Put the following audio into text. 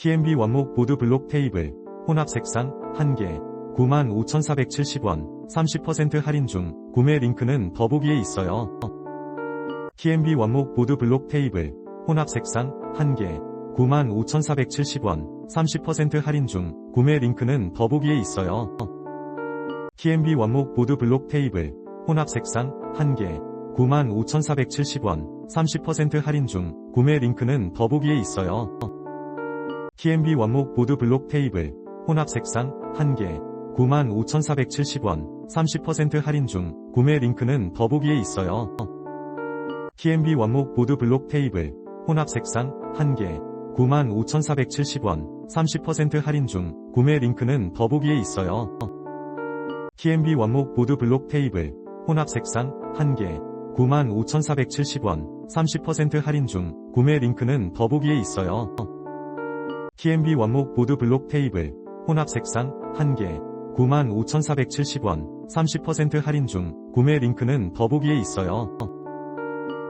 TMB 원목 보드 블록 테이블, 혼합 색상, 1개, 95,470원, 30% 할인 중, 구매 링크는 더보기에 있어요. TMB 원목 보드 블록 테이블, 혼합 색상, 1개, 95,470원, 30% 할인 중, 구매 링크는 더보기에 있어요. TMB 원목 보드 블록 테이블, 혼합 색상, 1개, 95,470원, 30% 할인 중, 구매 링크는 더보기에 있어요. TMB 원목 보드 블록 테이블, 혼합 색상, 1개, 95,470원, 30% 할인 중, 구매 링크는 더보기에 있어요. TMB 원목 보드 블록 테이블, 혼합 색상, 1개, 95,470원, 30% 할인 중, 구매 링크는 더보기에 있어요. TMB 원목 보드 블록 테이블, 혼합 색상, 1개, 95,470원, 30% 할인 중, 구매 링크는 더보기에 있어요. TMB 원목 보드 블록 테이블, 혼합 색상, 1개, 95,470원, 30% 할인 중, 구매 링크는 더보기에 있어요.